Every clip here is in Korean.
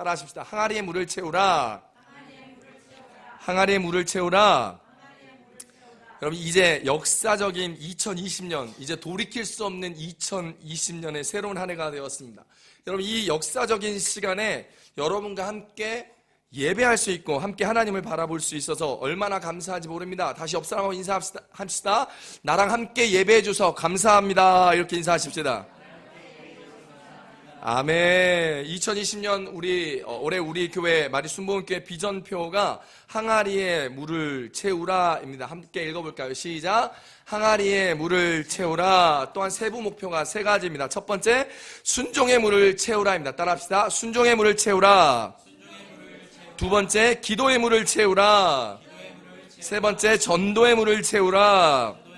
따라 하십시다. 항아리에 물을 채우라. 항아리에 물을 채우라. 여러분 이제 역사적인 2020년 이제 돌이킬 수 없는 2020년의 새로운 한 해가 되었습니다. 여러분 이 역사적인 시간에 여러분과 함께 예배할 수 있고 함께 하나님을 바라볼 수 있어서 얼마나 감사한지 모릅니다. 다시 옆 사람하고 인사합시다. 합시다. 나랑 함께 예배해 주셔서 감사합니다. 이렇게 인사하십시다. 아멘. 2020년 우리 어, 올해 우리 교회 마리 순복음교회 비전표가 항아리에 물을 채우라입니다. 함께 읽어볼까요? 시작. 항아리에 물을 채우라. 또한 세부 목표가 세 가지입니다. 첫 번째 순종의 물을 채우라입니다. 따라합시다. 순종의 물을 채우라. 두 번째 기도의 물을 채우라. 세 번째 전도의 물을 채우라.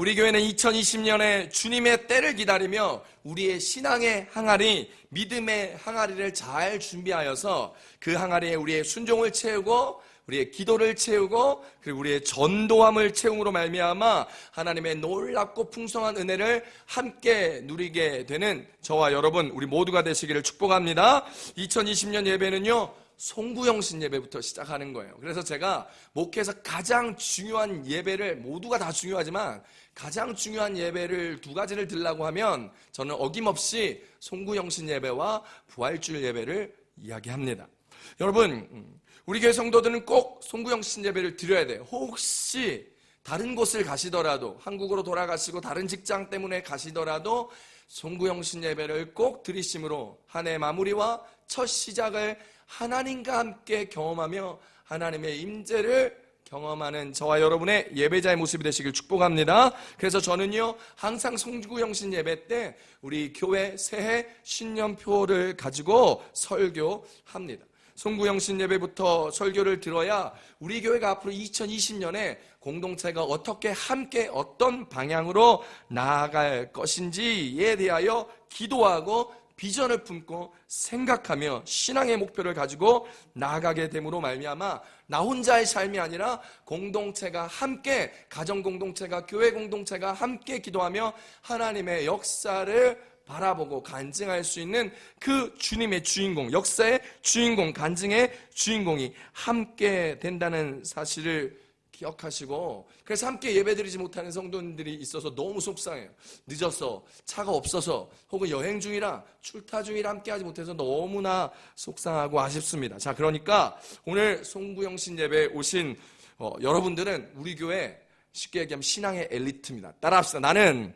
우리 교회는 2020년에 주님의 때를 기다리며 우리의 신앙의 항아리, 믿음의 항아리를 잘 준비하여서 그 항아리에 우리의 순종을 채우고 우리의 기도를 채우고 그리고 우리의 전도함을 채움으로 말미암아 하나님의 놀랍고 풍성한 은혜를 함께 누리게 되는 저와 여러분 우리 모두가 되시기를 축복합니다. 2020년 예배는요. 송구영신 예배부터 시작하는 거예요. 그래서 제가 목회에서 가장 중요한 예배를 모두가 다 중요하지만 가장 중요한 예배를 두 가지를 들라고 하면 저는 어김없이 송구영신 예배와 부활주일 예배를 이야기합니다. 여러분, 음, 우리 교회 성도들은 꼭 송구영신 예배를 드려야 돼요. 혹시 다른 곳을 가시더라도 한국으로 돌아가시고 다른 직장 때문에 가시더라도 송구영신 예배를 꼭 드리심으로 한 해 마무리와 첫 시작을 하나님과 함께 경험하며 하나님의 임재를 경험하는 저와 여러분의 예배자의 모습이 되시길 축복합니다. 그래서 저는요, 항상 송구영신 예배 때 우리 교회 새해 신년표를 가지고 설교합니다. 송구영신 예배부터 설교를 들어야 우리 교회가 앞으로 2020년에 공동체가 어떻게 함께 어떤 방향으로 나아갈 것인지에 대하여 기도하고 비전을 품고 생각하며 신앙의 목표를 가지고 나아가게 됨으로 말미암아 나 혼자의 삶이 아니라 공동체가 함께 가정 공동체가 교회 공동체가 함께 기도하며 하나님의 역사를 바라보고 간증할 수 있는 그 주님의 주인공, 역사의 주인공, 간증의 주인공이 함께 된다는 사실을 기억하시고 그래서 함께 예배드리지 못하는 성도님들이 있어서 너무 속상해요. 늦어서 차가 없어서 혹은 여행 중이라 출타 중이라 함께하지 못해서 너무나 속상하고 아쉽습니다. 자 그러니까 오늘 송구영신 예배 오신 어, 여러분들은 우리 교회 쉽게 얘기하면 신앙의 엘리트입니다. 따라합시다. 나는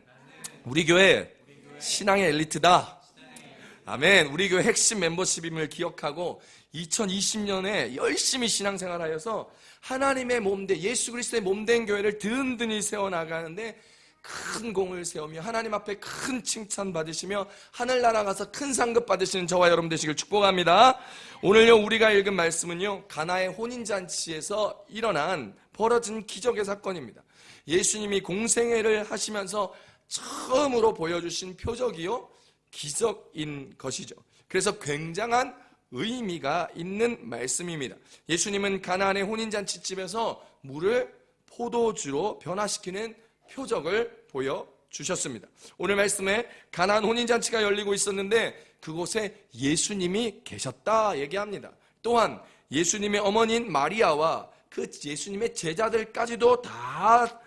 우리 교회 신앙의 엘리트다. 아멘. 우리 교회 핵심 멤버십임을 기억하고 2020년에 열심히 신앙생활하여서 하나님의 몸대 예수 그리스도의 몸된 교회를 든든히 세워 나가는데 큰 공을 세우며 하나님 앞에 큰 칭찬 받으시며 하늘나라 가서 큰 상급 받으시는 저와 여러분 되시길 축복합니다. 오늘요 우리가 읽은 말씀은요 가나의 혼인 잔치에서 일어난 벌어진 기적의 사건입니다. 예수님이 공생애를 하시면서 처음으로 보여주신 표적이요 기적인 것이죠. 그래서 굉장한 의미가 있는 말씀입니다. 예수님은 가나안의 혼인잔치집에서 물을 포도주로 변화시키는 표적을 보여 주셨습니다. 오늘 말씀에 가나안 혼인잔치가 열리고 있었는데 그곳에 예수님이 계셨다 얘기합니다. 또한 예수님의 어머니인 마리아와 그 예수님의 제자들까지도 다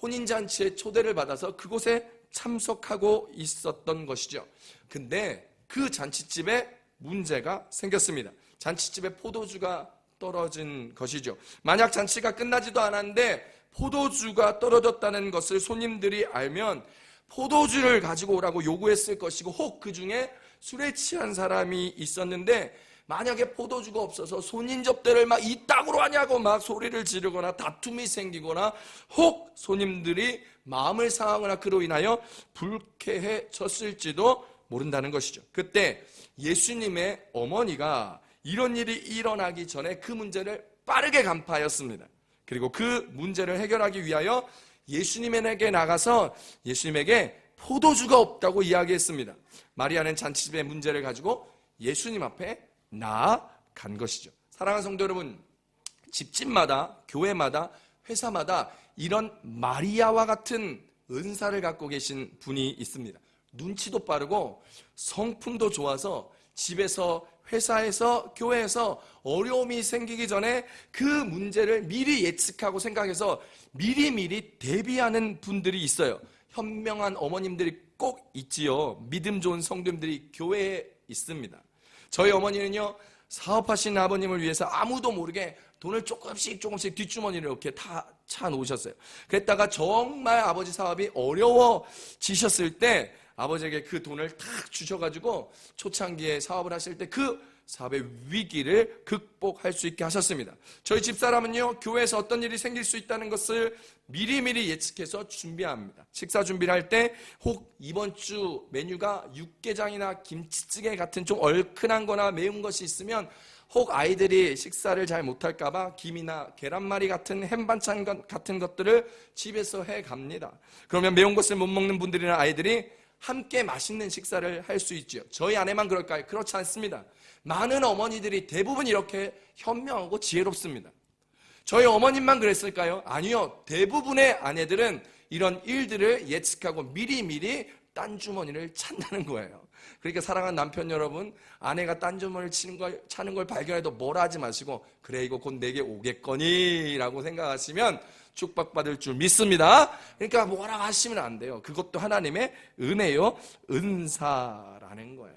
혼인잔치에 초대를 받아서 그곳에 참석하고 있었던 것이죠. 근데 그 잔치집에 문제가 생겼습니다. 잔치집에 포도주가 떨어진 것이죠. 만약 잔치가 끝나지도 않았는데 포도주가 떨어졌다는 것을 손님들이 알면 포도주를 가지고 오라고 요구했을 것이고 혹 그 중에 술에 취한 사람이 있었는데 만약에 포도주가 없어서 손님 접대를 막 이따구로 하냐고 막 소리를 지르거나 다툼이 생기거나 혹 손님들이 마음을 상하거나 그로 인하여 불쾌해졌을지도 모른다는 것이죠. 그때 예수님의 어머니가 이런 일이 일어나기 전에 그 문제를 빠르게 간파하였습니다. 그리고 그 문제를 해결하기 위하여 예수님에게 나가서 예수님에게 포도주가 없다고 이야기했습니다. 마리아는 잔치집의 문제를 가지고 예수님 앞에 나아간 것이죠. 사랑하는 성도 여러분, 집집마다, 교회마다, 회사마다 이런 마리아와 같은 은사를 갖고 계신 분이 있습니다. 눈치도 빠르고 성품도 좋아서 집에서 회사에서 교회에서 어려움이 생기기 전에 그 문제를 미리 예측하고 생각해서 미리미리 대비하는 분들이 있어요. 현명한 어머님들이 꼭 있지요. 믿음 좋은 성도님들이 교회에 있습니다. 저희 어머니는요, 사업하시는 아버님을 위해서 아무도 모르게 돈을 조금씩 조금씩 뒷주머니를 이렇게 다 차 놓으셨어요. 그랬다가 정말 아버지 사업이 어려워지셨을 때 아버지에게 그 돈을 탁 주셔가지고 초창기에 사업을 하실 때 그 사업의 위기를 극복할 수 있게 하셨습니다. 저희 집사람은요, 교회에서 어떤 일이 생길 수 있다는 것을 미리미리 예측해서 준비합니다. 식사 준비를 할 때 혹 이번 주 메뉴가 육개장이나 김치찌개 같은 좀 얼큰한 거나 매운 것이 있으면 혹 아이들이 식사를 잘 못할까봐 김이나 계란말이 같은 햄 반찬 같은 것들을 집에서 해 갑니다. 그러면 매운 것을 못 먹는 분들이나 아이들이 함께 맛있는 식사를 할 수 있죠. 저희 아내만 그럴까요? 그렇지 않습니다. 많은 어머니들이 대부분 이렇게 현명하고 지혜롭습니다. 저희 어머님만 그랬을까요? 아니요. 대부분의 아내들은 이런 일들을 예측하고 미리미리 딴 주머니를 찾는 거예요. 그러니까 사랑하는 남편 여러분, 아내가 딴 주머니를 치는 걸, 차는 걸 발견해도 뭐라 하지 마시고, 그래, 이거 곧 내게 오겠거니? 라고 생각하시면 축복받을 줄 믿습니다. 그러니까 뭐라 하시면 안 돼요. 그것도 하나님의 은혜요. 은사라는 거예요.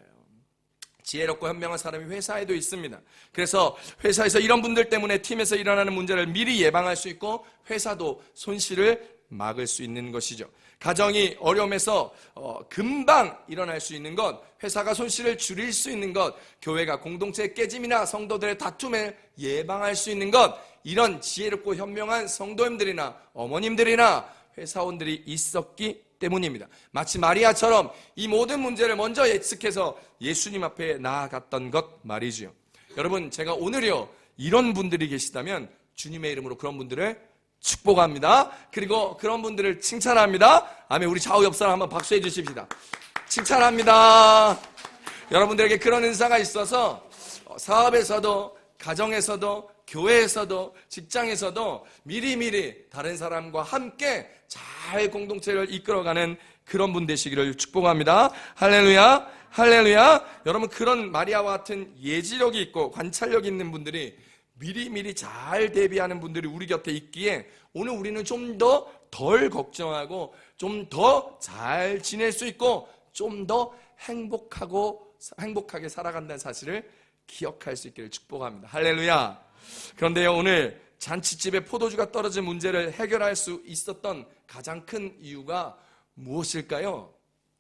지혜롭고 현명한 사람이 회사에도 있습니다. 그래서 회사에서 이런 분들 때문에 팀에서 일어나는 문제를 미리 예방할 수 있고 회사도 손실을 막을 수 있는 것이죠. 가정이 어려움에서 어, 금방 일어날 수 있는 것, 회사가 손실을 줄일 수 있는 것, 교회가 공동체의 깨짐이나 성도들의 다툼을 예방할 수 있는 것, 이런 지혜롭고 현명한 성도님들이나 어머님들이나 회사원들이 있었기 때문입니다. 마치 마리아처럼 이 모든 문제를 먼저 예측해서 예수님 앞에 나아갔던 것 말이지요. 여러분, 제가 오늘요, 이런 분들이 계시다면 주님의 이름으로 그런 분들을 축복합니다. 그리고 그런 분들을 칭찬합니다. 아멘. 우리 좌우 옆 사람 한번 박수해 주십시다. 칭찬합니다. 여러분들에게 그런 은사가 있어서 사업에서도 가정에서도 교회에서도 직장에서도 미리미리 다른 사람과 함께 잘 공동체를 이끌어가는 그런 분 되시기를 축복합니다. 할렐루야, 할렐루야. 여러분 그런 마리아와 같은 예지력이 있고 관찰력 있는 분들이 미리미리 잘 대비하는 분들이 우리 곁에 있기에 오늘 우리는 좀 더 덜 걱정하고 좀 더 잘 지낼 수 있고 좀 더 행복하고 행복하게 살아간다는 사실을 기억할 수 있기를 축복합니다. 할렐루야. 그런데요, 오늘 잔치집에 포도주가 떨어진 문제를 해결할 수 있었던 가장 큰 이유가 무엇일까요?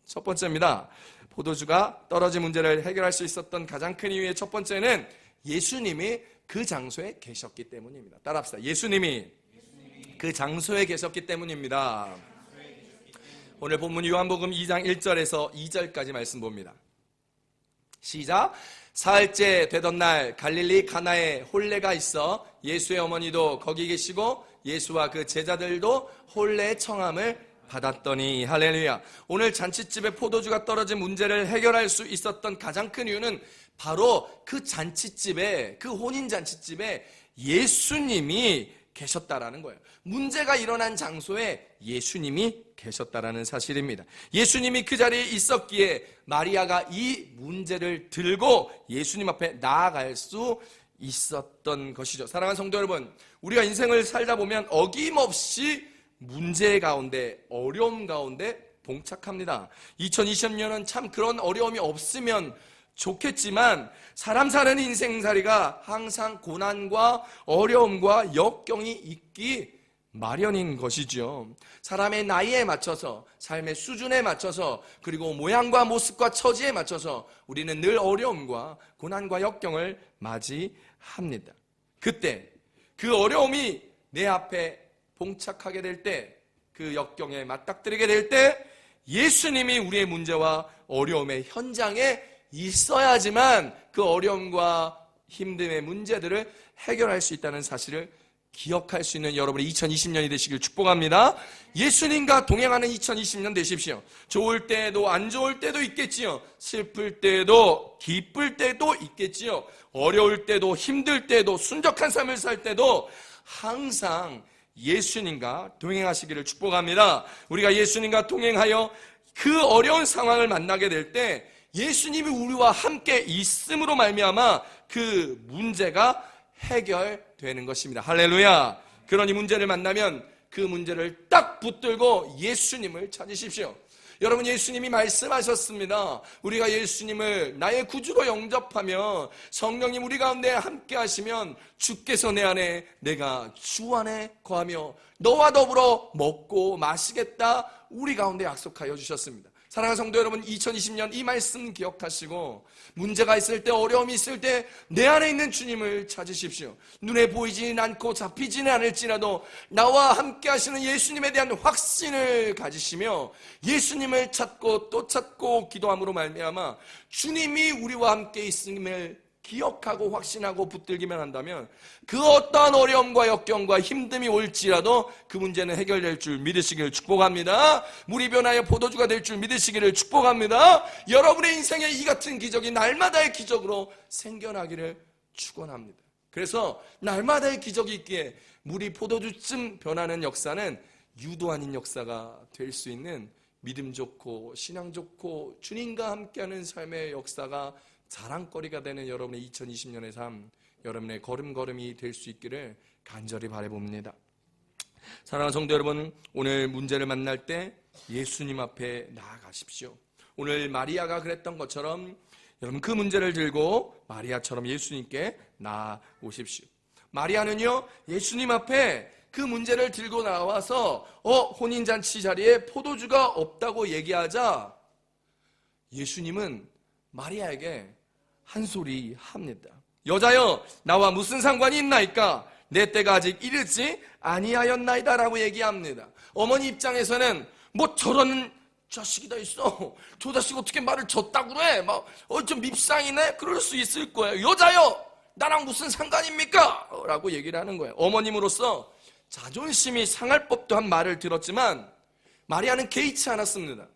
첫 번째입니다. 포도주가 떨어진 문제를 해결할 수 있었던 가장 큰 이유의 첫 번째는 예수님이 그 장소에 계셨기 때문입니다. 따라합시다. 예수님이 그 장소에 계셨기 때문입니다. 오늘 본문 요한복음 2장 1절에서 2절까지 말씀 봅니다. 시작. 사흘째 되던 날 갈릴리 가나에 홀레가 있어 예수의 어머니도 거기 계시고 예수와 그 제자들도 홀레의 청함을 받았더니 할렐루야. 오늘 잔치집에 포도주가 떨어진 문제를 해결할 수 있었던 가장 큰 이유는 바로 그 잔치집에 그 혼인 잔치집에 예수님이 계셨다라는 거예요. 문제가 일어난 장소에 예수님이 계셨다라는 사실입니다. 예수님이 그 자리에 있었기에 마리아가 이 문제를 들고 예수님 앞에 나아갈 수 있었던 것이죠. 사랑하는 성도 여러분, 우리가 인생을 살다 보면 어김없이 문제 가운데, 어려움 가운데 봉착합니다. 2020년은 참 그런 어려움이 없으면 좋겠지만 사람 사는 인생살이가 항상 고난과 어려움과 역경이 있기 마련인 것이죠. 사람의 나이에 맞춰서 삶의 수준에 맞춰서 그리고 모양과 모습과 처지에 맞춰서 우리는 늘 어려움과 고난과 역경을 맞이합니다. 그때 그 어려움이 내 앞에 봉착하게 될 때 그 역경에 맞닥뜨리게 될 때 예수님이 우리의 문제와 어려움의 현장에 있어야지만 그 어려움과 힘듦의 문제들을 해결할 수 있다는 사실을 기억할 수 있는 여러분의 2020년이 되시길 축복합니다. 예수님과 동행하는 2020년 되십시오. 좋을 때도 안 좋을 때도 있겠지요. 슬플 때도 기쁠 때도 있겠지요. 어려울 때도 힘들 때도 순적한 삶을 살 때도 항상 예수님과 동행하시기를 축복합니다. 우리가 예수님과 동행하여 그 어려운 상황을 만나게 될 때 예수님이 우리와 함께 있음으로 말미암아 그 문제가 해결되는 것입니다. 할렐루야. 그러니 문제를 만나면 그 문제를 딱 붙들고 예수님을 찾으십시오. 여러분 예수님이 말씀하셨습니다. 우리가 예수님을 나의 구주로 영접하며 성령님 우리 가운데 함께 하시면 주께서 내 안에 내가 주 안에 거하며 너와 더불어 먹고 마시겠다 우리 가운데 약속하여 주셨습니다. 사랑하는 성도 여러분 2020년 이 말씀 기억하시고 문제가 있을 때 어려움이 있을 때 내 안에 있는 주님을 찾으십시오. 눈에 보이지는 않고 잡히지는 않을지라도 나와 함께 하시는 예수님에 대한 확신을 가지시며 예수님을 찾고 또 찾고 기도함으로 말미암아 주님이 우리와 함께 있음을 기억하고 확신하고 붙들기만 한다면 그 어떠한 어려움과 역경과 힘듦이 올지라도 그 문제는 해결될 줄 믿으시기를 축복합니다. 물이 변하여 포도주가 될 줄 믿으시기를 축복합니다. 여러분의 인생에 이 같은 기적이 날마다의 기적으로 생겨나기를 축원합니다. 그래서 날마다의 기적이 있기에 물이 포도주쯤 변하는 역사는 유도 아닌 역사가 될 수 있는 믿음 좋고 신앙 좋고 주님과 함께하는 삶의 역사가 자랑거리가 되는 여러분의 2020년의 삶, 여러분의 걸음걸음이 될 수 있기를 간절히 바라봅니다. 사랑하는 성도 여러분, 오늘 문제를 만날 때 예수님 앞에 나아가십시오. 오늘 마리아가 그랬던 것처럼 여러분 그 문제를 들고 마리아처럼 예수님께 나아오십시오. 마리아는요, 예수님 앞에 그 문제를 들고 나와서 어, 혼인잔치 자리에 포도주가 없다고 얘기하자 예수님은 마리아에게 한 소리 합니다. 여자여, 나와 무슨 상관이 있나이까? 내 때가 아직 이르지 아니하였나이다라고 얘기합니다. 어머니 입장에서는 뭐 저런 자식이 다 있어. 저 자식 어떻게 말을 졌다고 그래? 막, 어, 좀 밉상이네? 그럴 수 있을 거예요. 여자여, 나랑 무슨 상관입니까? 라고 얘기를 하는 거예요. 어머님으로서 자존심이 상할 법도 한 말을 들었지만, 마리아는 개의치 않았습니다.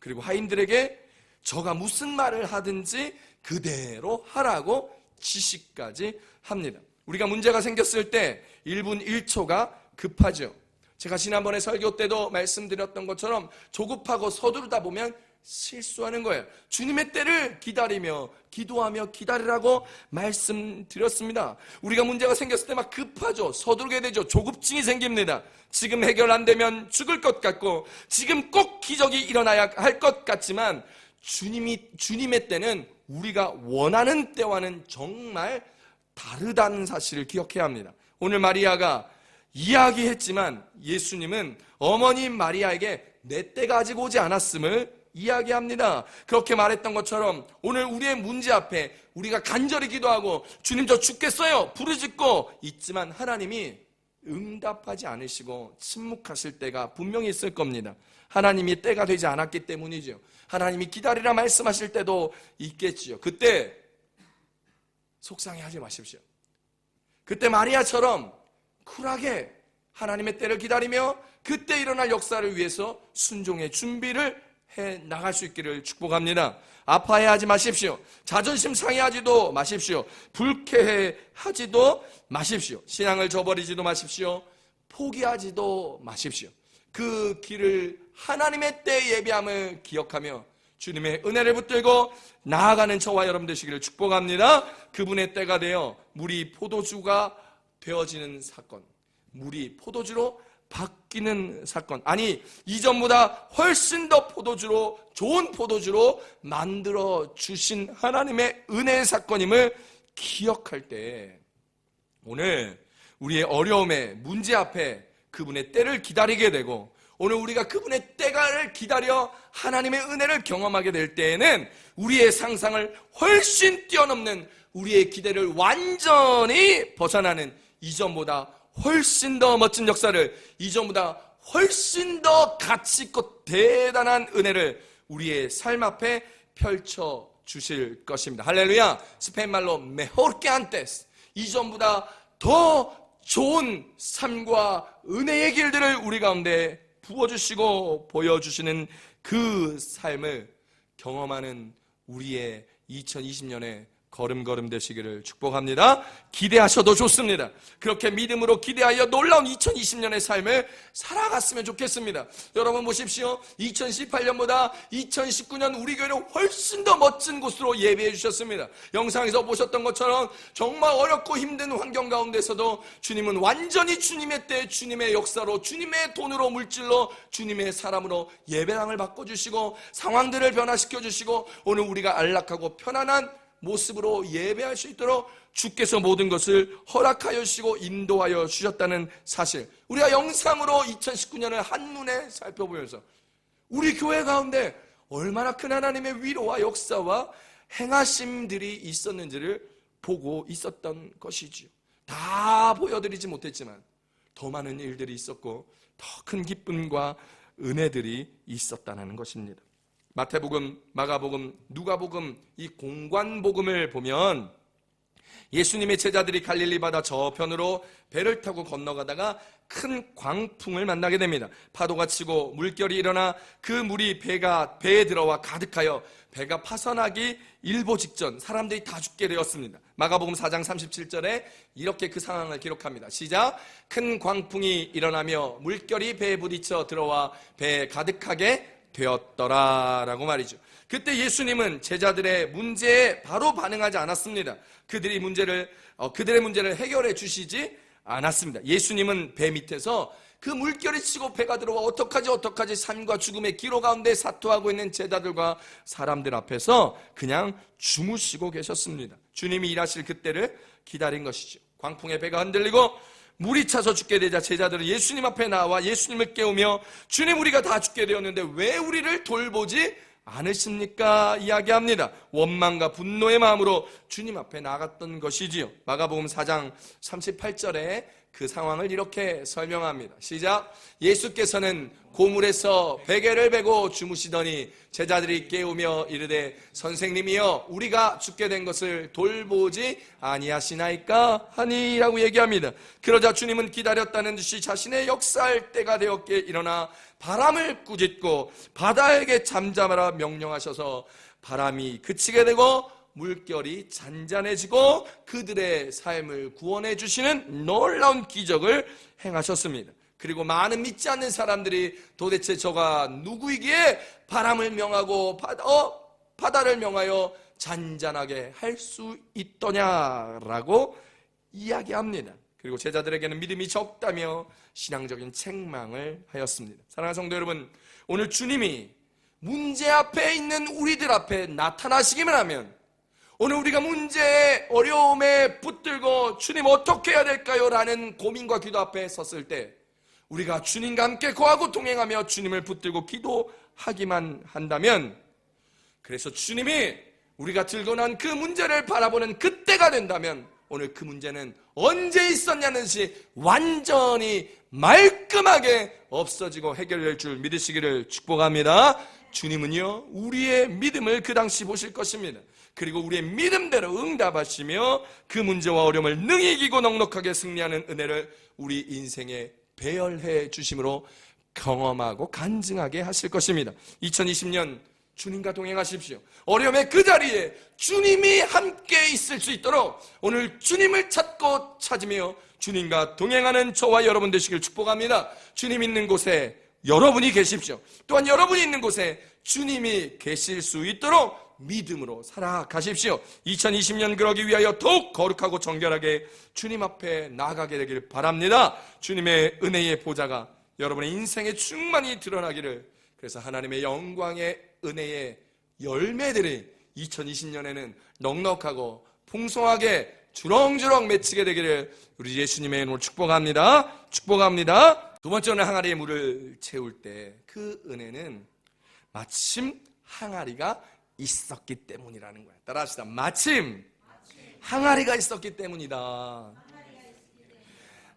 그리고 하인들에게 저가 무슨 말을 하든지 그대로 하라고 지시까지 합니다. 우리가 문제가 생겼을 때 1분 1초가 급하죠. 제가 지난번에 설교 때도 말씀드렸던 것처럼 조급하고 서두르다 보면 실수하는 거예요. 주님의 때를 기다리며 기도하며 기다리라고 말씀드렸습니다. 우리가 문제가 생겼을 때 막 급하죠. 서두르게 되죠. 조급증이 생깁니다. 지금 해결 안 되면 죽을 것 같고 지금 꼭 기적이 일어나야 할 것 같지만 주님이 주님의 때는 우리가 원하는 때와는 정말 다르다는 사실을 기억해야 합니다. 오늘 마리아가 이야기했지만 예수님은 어머니 마리아에게 내 때가 아직 오지 않았음을 이야기합니다. 그렇게 말했던 것처럼 오늘 우리의 문제 앞에 우리가 간절히 기도하고 주님 저 죽겠어요 부르짖고 있지만 하나님이 응답하지 않으시고 침묵하실 때가 분명히 있을 겁니다. 하나님이 때가 되지 않았기 때문이죠. 하나님이 기다리라 말씀하실 때도 있겠지요. 그때 속상해하지 마십시오. 그때 마리아처럼 쿨하게 하나님의 때를 기다리며 그때 일어날 역사를 위해서 순종의 준비를 해 나갈 수 있기를 축복합니다. 아파해하지 마십시오. 자존심 상해하지도 마십시오. 불쾌해하지도 마십시오. 신앙을 저버리지도 마십시오. 포기하지도 마십시오. 그 길을 하나님의 때 예비함을 기억하며 주님의 은혜를 붙들고 나아가는 저와 여러분 되시기를 축복합니다. 그분의 때가 되어 물이 포도주가 되어지는 사건, 물이 포도주로 바뀌는 사건. 아니, 이전보다 훨씬 더 포도주로, 좋은 포도주로 만들어 주신 하나님의 은혜의 사건임을 기억할 때, 오늘 우리의 어려움의 문제 앞에 그분의 때를 기다리게 되고, 오늘 우리가 그분의 때가를 기다려 하나님의 은혜를 경험하게 될 때에는 우리의 상상을 훨씬 뛰어넘는 우리의 기대를 완전히 벗어나는 이전보다 훨씬 더 멋진 역사를 이전보다 훨씬 더 가치 있고 대단한 은혜를 우리의 삶 앞에 펼쳐 주실 것입니다. 할렐루야. 스페인 말로 메호르케 안테스. 이전보다 더 좋은 삶과 은혜의 길들을 우리 가운데 부어주시고 보여주시는 그 삶을 경험하는 우리의 2020년의 걸음걸음 되시기를 축복합니다. 기대하셔도 좋습니다. 그렇게 믿음으로 기대하여 놀라운 2020년의 삶을 살아갔으면 좋겠습니다. 여러분 보십시오. 2018년보다 2019년 우리 교회는 훨씬 더 멋진 곳으로 예배해 주셨습니다. 영상에서 보셨던 것처럼 정말 어렵고 힘든 환경 가운데서도 주님은 완전히 주님의 때, 주님의 역사로, 주님의 돈으로, 물질로, 주님의 사람으로 예배당을 바꿔주시고 상황들을 변화시켜 주시고 오늘 우리가 안락하고 편안한 모습으로 예배할 수 있도록 주께서 모든 것을 허락하여 주시고 인도하여 주셨다는 사실. 우리가 영상으로 2019년을 한눈에 살펴보면서 우리 교회 가운데 얼마나 큰 하나님의 위로와 역사와 행하심들이 있었는지를 보고 있었던 것이지요. 다 보여드리지 못했지만 더 많은 일들이 있었고 더 큰 기쁨과 은혜들이 있었다는 것입니다. 마태복음, 마가복음, 누가복음 이 공관복음을 보면 예수님의 제자들이 갈릴리 바다 저편으로 배를 타고 건너가다가 큰 광풍을 만나게 됩니다. 파도가 치고 물결이 일어나 그 물이 배가 배에 들어와 가득하여 배가 파선하기 일보 직전 사람들이 다 죽게 되었습니다. 마가복음 4장 37절에 이렇게 그 상황을 기록합니다. 시작. 큰 광풍이 일어나며 물결이 배에 부딪혀 들어와 배에 가득하게 되었더라라고 말이죠. 그때 예수님은 제자들의 문제에 바로 반응하지 않았습니다. 그들이 문제를 어, 그들의 문제를 해결해 주시지 않았습니다. 예수님은 배 밑에서 그 물결이 치고 배가 들어와 어떡하지 어떡하지 삶과 죽음의 기로 가운데 사투하고 있는 제자들과 사람들 앞에서 그냥 주무시고 계셨습니다. 주님이 일하실 그때를 기다린 것이죠. 광풍에 배가 흔들리고 물이 차서 죽게 되자 제자들은 예수님 앞에 나와 예수님을 깨우며 주님 우리가 다 죽게 되었는데 왜 우리를 돌보지 않으십니까? 이야기합니다. 원망과 분노의 마음으로 주님 앞에 나갔던 것이지요. 마가복음 4장 38절에 그 상황을 이렇게 설명합니다. 시작. 예수께서는 고물에서 베개를 베고 주무시더니 제자들이 깨우며 이르되 선생님이여 우리가 죽게 된 것을 돌보지 아니하시나이까 하니라고 얘기합니다. 그러자 주님은 기다렸다는 듯이 자신의 역사할 때가 되었기에 일어나 바람을 꾸짖고 바다에게 잠잠하라 명령하셔서 바람이 그치게 되고 물결이 잔잔해지고 그들의 삶을 구원해 주시는 놀라운 기적을 행하셨습니다. 그리고 많은 믿지 않는 사람들이 도대체 저가 누구이기에 바람을 명하고 바다, 어, 바다를 명하여 잔잔하게 할 수 있더냐라고 이야기합니다. 그리고 제자들에게는 믿음이 적다며 신앙적인 책망을 하였습니다. 사랑하는 성도 여러분, 오늘 주님이 문제 앞에 있는 우리들 앞에 나타나시기만 하면 오늘 우리가 문제에 어려움에 붙들고 주님 어떻게 해야 될까요? 라는 고민과 기도 앞에 섰을 때 우리가 주님과 함께 거하고 동행하며 주님을 붙들고 기도하기만 한다면 그래서 주님이 우리가 들고 난 그 문제를 바라보는 그때가 된다면 오늘 그 문제는 언제 있었냐는 시 완전히 말끔하게 없어지고 해결될 줄 믿으시기를 축복합니다. 주님은요, 우리의 믿음을 그 당시 보실 것입니다. 그리고 우리의 믿음대로 응답하시며 그 문제와 어려움을 능히 이기고 넉넉하게 승리하는 은혜를 우리 인생에 배열해 주심으로 경험하고 간증하게 하실 것입니다. 2020년 주님과 동행하십시오. 어려움의 그 자리에 주님이 함께 있을 수 있도록 오늘 주님을 찾고 찾으며 주님과 동행하는 저와 여러분 되시길 축복합니다. 주님 있는 곳에 여러분이 계십시오. 또한 여러분이 있는 곳에 주님이 계실 수 있도록 믿음으로 살아가십시오. 2020년 그러기 위하여 더욱 거룩하고 정결하게 주님 앞에 나아가게 되길 바랍니다. 주님의 은혜의 보좌가 여러분의 인생에 충만히 드러나기를 그래서 하나님의 영광의 은혜의 열매들이 2020년에는 넉넉하고 풍성하게 주렁주렁 맺히게 되기를 우리 예수님의 이름으로 축복합니다. 축복합니다. 두 번째는 항아리에 물을 채울 때 그 은혜는 마침 항아리가 있었기 때문이라는 거야. 따라합시다. 마침 항아리가 있었기 때문이다.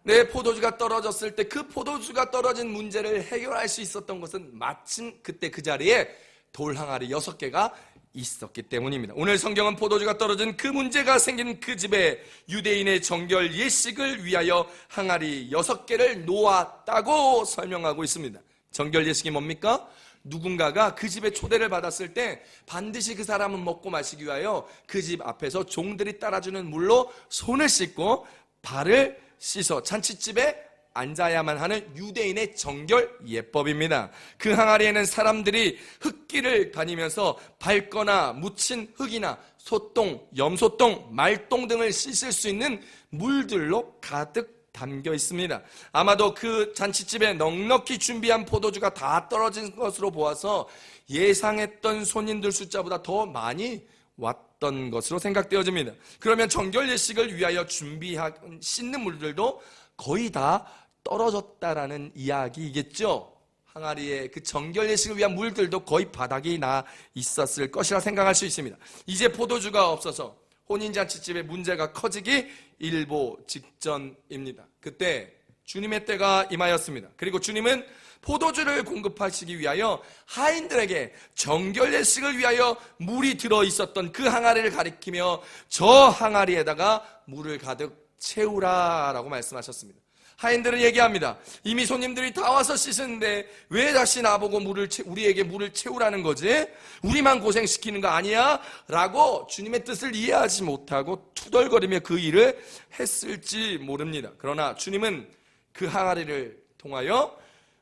내 포도주가 떨어졌을 때 그 포도주가 떨어진 문제를 해결할 수 있었던 것은 마침 그때 그 자리에 돌 항아리 여섯 개가 있었기 때문입니다. 오늘 성경은 포도주가 떨어진 그 문제가 생긴 그 집에 유대인의 정결 예식을 위하여 항아리 여섯 개를 놓았다고 설명하고 있습니다. 정결 예식이 뭡니까? 누군가가 그 집에 초대를 받았을 때 반드시 그 사람은 먹고 마시기 위하여 그 집 앞에서 종들이 따라주는 물로 손을 씻고 발을 씻어 잔치집에 앉아야만 하는 유대인의 정결 예법입니다. 그 항아리에는 사람들이 흙길을 다니면서 밟거나 묻힌 흙이나 소똥, 염소똥, 말똥 등을 씻을 수 있는 물들로 가득 담겨 있습니다. 아마도 그 잔치집에 넉넉히 준비한 포도주가 다 떨어진 것으로 보아서 예상했던 손님들 숫자보다 더 많이 왔던 것으로 생각되어집니다. 그러면 정결 예식을 위하여 준비한 씻는 물들도 거의 다 떨어졌다라는 이야기이겠죠. 항아리에 그 정결 예식을 위한 물들도 거의 바닥이 나 있었을 것이라 생각할 수 있습니다. 이제 포도주가 없어서 혼인잔치집에 문제가 커지기 일보 직전입니다. 그때 주님의 때가 임하였습니다. 그리고 주님은 포도주를 공급하시기 위하여 하인들에게 정결 예식을 위하여 물이 들어 있었던 그 항아리를 가리키며 저 항아리에다가 물을 가득 채우라라고 말씀하셨습니다. 하인들은 얘기합니다. 이미 손님들이 다 와서 씻었는데 왜 다시 나보고 물을 채, 우리에게 물을 채우라는 거지? 우리만 고생시키는 거 아니야? 라고 주님의 뜻을 이해하지 못하고 투덜거리며 그 일을 했을지 모릅니다. 그러나 주님은 그 항아리를 통하여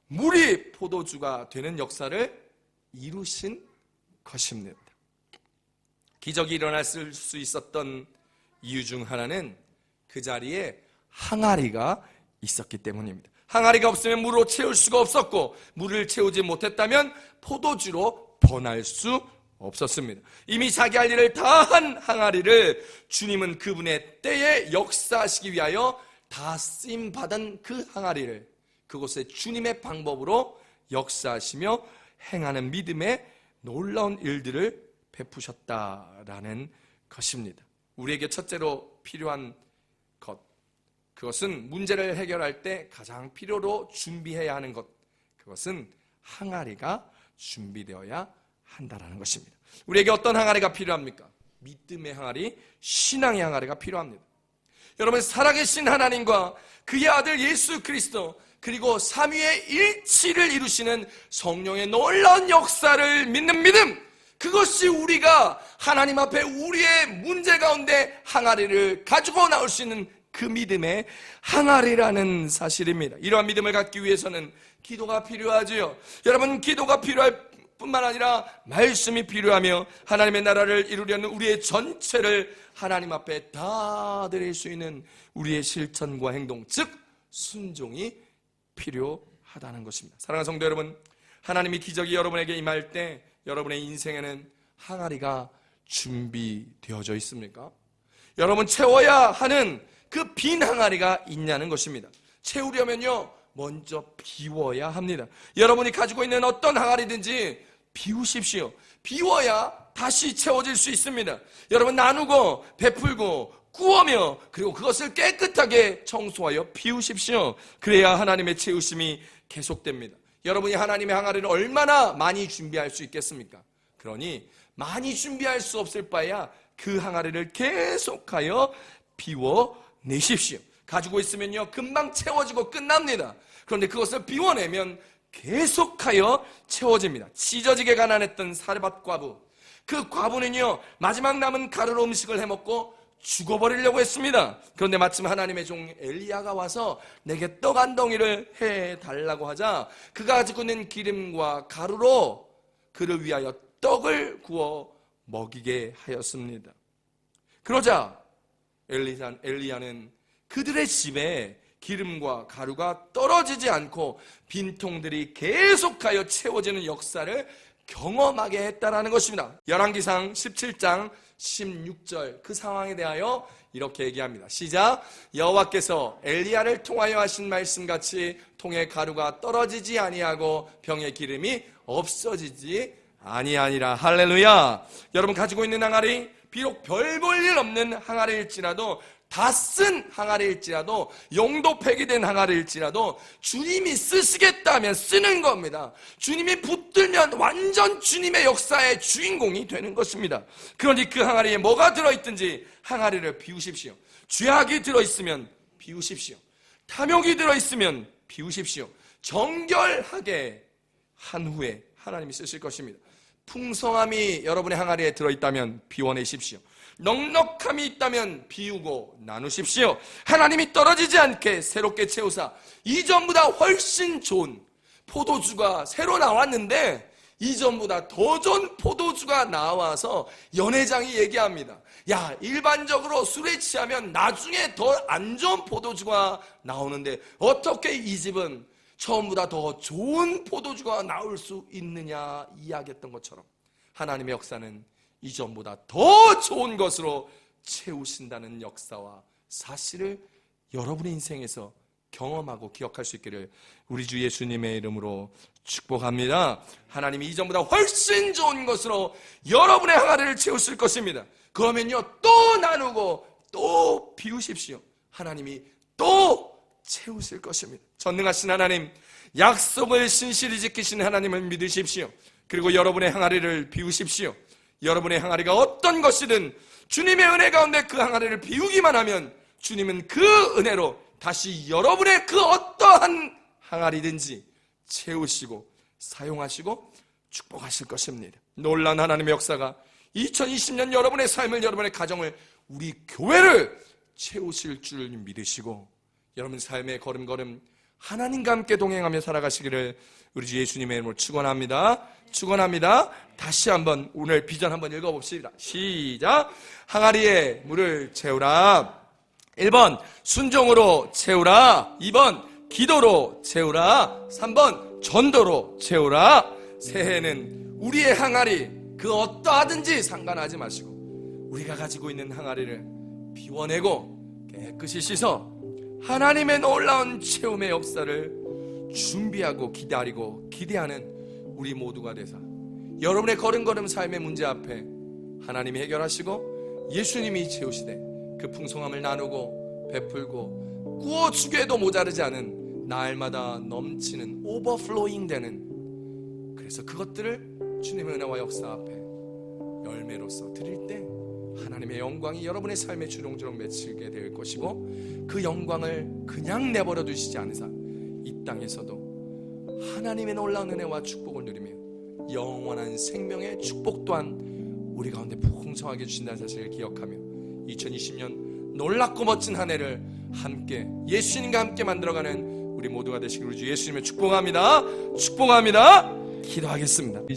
물이 포도주가 되는 역사를 이루신 것입니다. 기적이 일어날 수 있었던 이유 중 하나는 그 자리에 항아리가 있었기 때문입니다. 항아리가 없으면 물로 채울 수가 없었고 물을 채우지 못했다면 포도주로 번할 수 없었습니다. 이미 자기 할 일을 다 한 항아리를 주님은 그분의 때에 역사하시기 위하여 다 쓰임 받은 그 항아리를 그곳에 주님의 방법으로 역사하시며 행하는 믿음의 놀라운 일들을 베푸셨다라는 것입니다. 우리에게 첫째로 필요한 것 그것은 문제를 해결할 때 가장 필요로 준비해야 하는 것. 그것은 항아리가 준비되어야 한다라는 것입니다. 우리에게 어떤 항아리가 필요합니까? 믿음의 항아리, 신앙의 항아리가 필요합니다. 여러분 살아계신 하나님과 그의 아들 예수 그리스도 그리고 삼위의 일치를 이루시는 성령의 놀라운 역사를 믿는 믿음 그것이 우리가 하나님 앞에 우리의 문제 가운데 항아리를 가지고 나올 수 있는 그 믿음의 항아리라는 사실입니다. 이러한 믿음을 갖기 위해서는 기도가 필요하지요. 여러분 기도가 필요할 뿐만 아니라 말씀이 필요하며 하나님의 나라를 이루려는 우리의 전체를 하나님 앞에 다 드릴 수 있는 우리의 실천과 행동, 즉 순종이 필요하다는 것입니다. 사랑하는 성도 여러분, 하나님이 기적이 여러분에게 임할 때 여러분의 인생에는 항아리가 준비되어져 있습니까? 여러분 채워야 하는 그 빈 항아리가 있냐는 것입니다. 채우려면요, 먼저 비워야 합니다. 여러분이 가지고 있는 어떤 항아리든지 비우십시오. 비워야 다시 채워질 수 있습니다. 여러분 나누고 베풀고 구워며 그리고 그것을 깨끗하게 청소하여 비우십시오. 그래야 하나님의 채우심이 계속됩니다. 여러분이 하나님의 항아리를 얼마나 많이 준비할 수 있겠습니까? 그러니 많이 준비할 수 없을 바에야 그 항아리를 계속하여 비워 내십시오. 가지고 있으면요, 금방 채워지고 끝납니다. 그런데 그것을 비워내면 계속하여 채워집니다. 찢어지게 가난했던 사르밧 과부. 그 과부는요, 마지막 남은 가루로 음식을 해먹고 죽어버리려고 했습니다. 그런데 마침 하나님의 종 엘리야가 와서 내게 떡 한 덩이를 해 달라고 하자 그가 가지고 있는 기름과 가루로 그를 위하여 떡을 구워 먹이게 하였습니다. 그러자 엘리야, 엘리야는 그들의 집에 기름과 가루가 떨어지지 않고 빈통들이 계속하여 채워지는 역사를 경험하게 했다라는 것입니다. 열왕기상 17장 16절 그 상황에 대하여 이렇게 얘기합니다. 시작. 여호와께서 엘리야를 통하여 하신 말씀 같이 통에 가루가 떨어지지 아니하고 병의 기름이 없어지지 아니하니라. 할렐루야. 여러분 가지고 있는 항아리 비록 별 볼 일 없는 항아리일지라도 다 쓴 항아리일지라도 용도 폐기된 항아리일지라도 주님이 쓰시겠다면 쓰는 겁니다. 주님이 붙들면 완전 주님의 역사의 주인공이 되는 것입니다. 그러니 그 항아리에 뭐가 들어있든지 항아리를 비우십시오. 죄악이 들어있으면 비우십시오. 탐욕이 들어있으면 비우십시오. 정결하게 한 후에 하나님이 쓰실 것입니다. 풍성함이 여러분의 항아리에 들어있다면 비워내십시오. 넉넉함이 있다면 비우고 나누십시오. 하나님이 떨어지지 않게 새롭게 채우사 이전보다 훨씬 좋은 포도주가 새로 나왔는데 이전보다 더 좋은 포도주가 나와서 연회장이 얘기합니다. 야, 일반적으로 술에 취하면 나중에 더 안 좋은 포도주가 나오는데 어떻게 이 집은 처음보다 더 좋은 포도주가 나올 수 있느냐 이야기했던 것처럼 하나님의 역사는 이전보다 더 좋은 것으로 채우신다는 역사와 사실을 여러분의 인생에서 경험하고 기억할 수 있기를 우리 주 예수님의 이름으로 축복합니다. 하나님이 이전보다 훨씬 좋은 것으로 여러분의 항아리를 채우실 것입니다. 그러면요, 또 나누고 또 비우십시오. 하나님이 또 채우실 것입니다. 전능하신 하나님, 약속을 신실히 지키신 하나님을 믿으십시오. 그리고 여러분의 항아리를 비우십시오. 여러분의 항아리가 어떤 것이든 주님의 은혜 가운데 그 항아리를 비우기만 하면 주님은 그 은혜로 다시 여러분의 그 어떠한 항아리든지 채우시고 사용하시고 축복하실 것입니다. 놀란 하나님의 역사가 2020년 여러분의 삶을 여러분의 가정을 우리 교회를 채우실 줄 믿으시고 여러분 삶의 걸음걸음 하나님과 함께 동행하며 살아가시기를 우리 주 예수님의 이름으로 축원합니다. 축원합니다. 다시 한번 오늘 비전 한번 읽어 봅시다. 시작. 항아리에 물을 채우라. 1번 순종으로 채우라. 2번 기도로 채우라. 3번 전도로 채우라. 새해는 우리의 항아리 그 어떠하든지 상관하지 마시고 우리가 가지고 있는 항아리를 비워내고 깨끗이 씻어 하나님의 놀라운 채움의 역사를 준비하고 기다리고 기대하는 우리 모두가 되사 여러분의 걸음걸음 삶의 문제 앞에 하나님이 해결하시고 예수님이 채우시되 그 풍성함을 나누고 베풀고 구워주게도 모자르지 않은 날마다 넘치는 오버플로잉 되는 그래서 그것들을 주님의 은혜와 역사 앞에 열매로서 드릴 때 하나님의 영광이 여러분의 삶에 주렁주렁 맺히게 될 것이고 그 영광을 그냥 내버려 두시지 않으사 이 땅에서도 하나님의 놀라운 은혜와 축복을 누리며 영원한 생명의 축복 또한 우리 가운데 풍성하게 주신다는 사실을 기억하며 2020년 놀랍고 멋진 한 해를 함께 예수님과 함께 만들어가는 우리 모두가 되시기를 주 예수님의 축복합니다. 축복합니다. 기도하겠습니다.